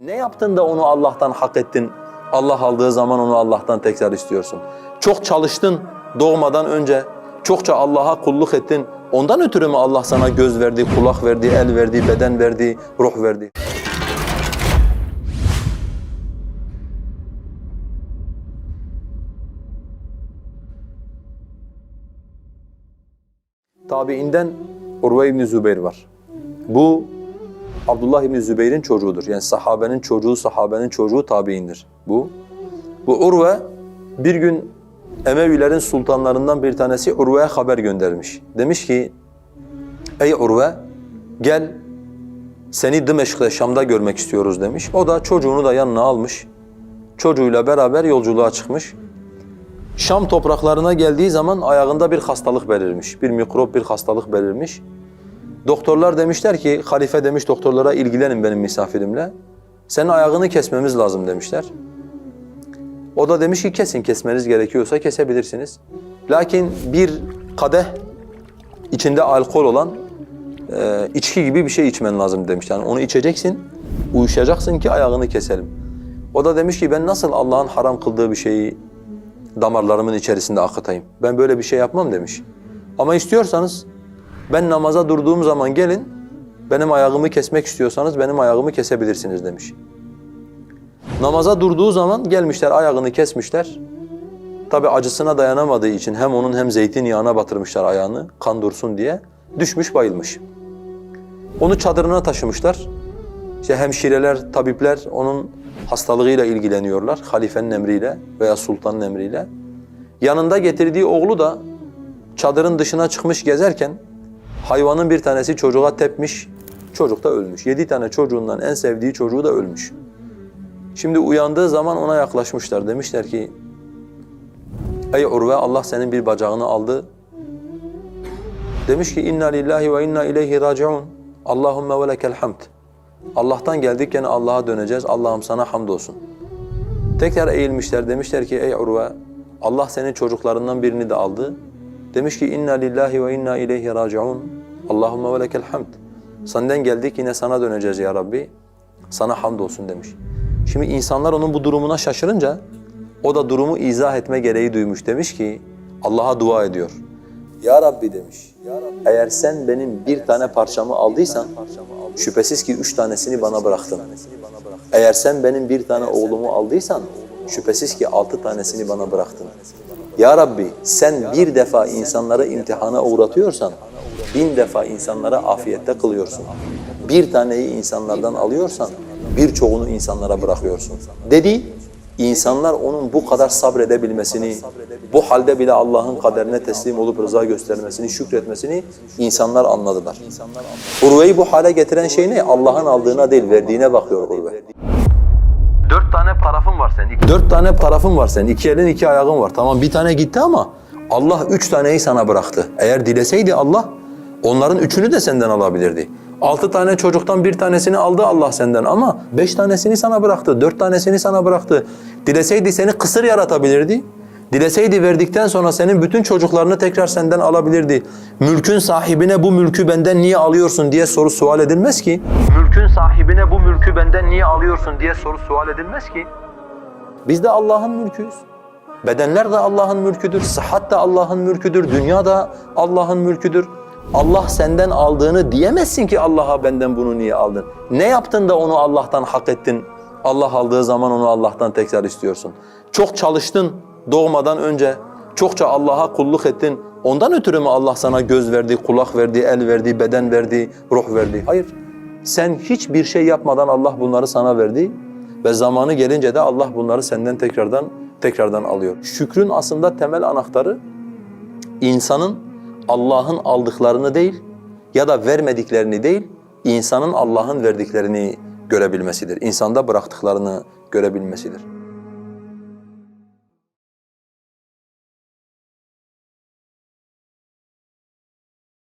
Ne yaptın da onu Allah'tan hak ettin? Allah aldığı zaman onu Allah'tan tekrar istiyorsun. Çok çalıştın doğmadan önce. Çokça Allah'a kulluk ettin. Ondan ötürü mü Allah sana göz verdi, kulak verdi, el verdi, beden verdi, ruh verdi? Tabiinden Urve İbni Zübeyir var. Bu Abdullah İbni Zübeyir'in çocuğudur. Yani sahabenin çocuğu, sahabenin çocuğu tabiindir bu. Bu Urve bir gün Emevilerin sultanlarından bir tanesi Urve'ye haber göndermiş. Demiş ki, ey Urve gel seni Dımeşk'te Şam'da görmek istiyoruz demiş. O da çocuğunu da yanına almış. Çocuğuyla beraber yolculuğa çıkmış. Şam topraklarına geldiği zaman ayağında bir hastalık belirmiş. Bir mikrop, bir hastalık belirmiş. Doktorlar demişler ki, halife demiş doktorlara ilgilenin benim misafirimle. Senin ayağını kesmemiz lazım demişler. O da demiş ki kesin kesmeniz gerekiyorsa kesebilirsiniz. Lakin bir kadeh içinde alkol olan e, içki gibi bir şey içmen lazım demiş. Yani onu içeceksin, uyuşacaksın ki ayağını keselim. O da demiş ki ben nasıl Allah'ın haram kıldığı bir şeyi damarlarımın içerisinde akıtayım. Ben böyle bir şey yapmam demiş. Ama istiyorsanız ben namaza durduğum zaman gelin, benim ayağımı kesmek istiyorsanız benim ayağımı kesebilirsiniz demiş. Namaza durduğu zaman gelmişler ayağını kesmişler. Tabi acısına dayanamadığı için hem onun hem zeytinyağına batırmışlar ayağını kan dursun diye. Düşmüş bayılmış. Onu çadırına taşımışlar. İşte hemşireler, tabipler onun hastalığıyla ilgileniyorlar. Halifenin emriyle veya sultanın emriyle. Yanında getirdiği oğlu da çadırın dışına çıkmış gezerken hayvanın bir tanesi çocuğa tepmiş, çocuk da ölmüş. Yedi tane çocuğundan en sevdiği çocuğu da ölmüş. Şimdi uyandığı zaman ona yaklaşmışlar. Demişler ki, Ey Urve Allah senin bir bacağını aldı. Demiş ki, inna lillahi ve inna ileyhi raciun. Allahumme ve lekel hamd. Allah'tan geldik gene Allah'a döneceğiz. Allah'ım sana hamdolsun. Tekrar eğilmişler. Demişler ki, ey Urve Allah senin çocuklarından birini de aldı. Demiş ki, inna lillahi ve inna ileyhi raciun. Allahumme ve lekel hamd. Senden geldik yine sana döneceğiz ya Rabbi. Sana hamdolsun demiş. Şimdi insanlar onun bu durumuna şaşırınca o da durumu izah etme gereği duymuş. Demiş ki Allah'a dua ediyor. Ya Rabbi demiş. Eğer sen benim bir tane parçamı aldıysan şüphesiz ki üç tanesini bana bıraktın. Eğer sen benim bir tane oğlumu aldıysan şüphesiz ki altı tanesini bana bıraktın. Ya Rabbi sen bir defa insanları imtihana uğratıyorsan bin defa insanlara afiyette kılıyorsun. Bir taneyi insanlardan alıyorsan birçoğunu insanlara bırakıyorsun. Dedi, insanlar onun bu kadar sabredebilmesini, bu halde bile Allah'ın kaderine teslim olup rıza göstermesini, şükretmesini insanlar anladılar. Urve'yi bu hale getiren şey ne? Allah'ın aldığına değil, verdiğine bakıyor Urve. Dört tane parafın var senin. Dört tane parafın var senin. İki elin, iki ayağın var. Tamam bir tane gitti ama Allah üç taneyi sana bıraktı. Eğer dileseydi Allah, onların üçünü de senden alabilirdi. Altı tane çocuktan bir tanesini aldı Allah senden ama beş tanesini sana bıraktı, dört tanesini sana bıraktı. Dileseydi seni kısır yaratabilirdi. Dileseydi verdikten sonra senin bütün çocuklarını tekrar senden alabilirdi. Mülkün sahibine bu mülkü benden niye alıyorsun diye soru sual edilmez ki. Mülkün sahibine bu mülkü benden niye alıyorsun diye soru sual edilmez ki. Biz de Allah'ın mülküyüz. Bedenler de Allah'ın mülküdür, sıhhat da Allah'ın mülküdür, dünya da Allah'ın mülküdür. Allah senden aldığını diyemezsin ki Allah'a benden bunu niye aldın? Ne yaptın da onu Allah'tan hak ettin? Allah aldığı zaman onu Allah'tan tekrar istiyorsun. Çok çalıştın doğmadan önce, çokça Allah'a kulluk ettin. Ondan ötürü mü Allah sana göz verdi, kulak verdi, el verdi, beden verdi, ruh verdi? Hayır. Sen hiçbir şey yapmadan Allah bunları sana verdi ve zamanı gelince de Allah bunları senden tekrardan tekrardan alıyor. Şükrün aslında temel anahtarı insanın Allah'ın aldıklarını değil ya da vermediklerini değil, insanın Allah'ın verdiklerini görebilmesidir. İnsanda bıraktıklarını görebilmesidir.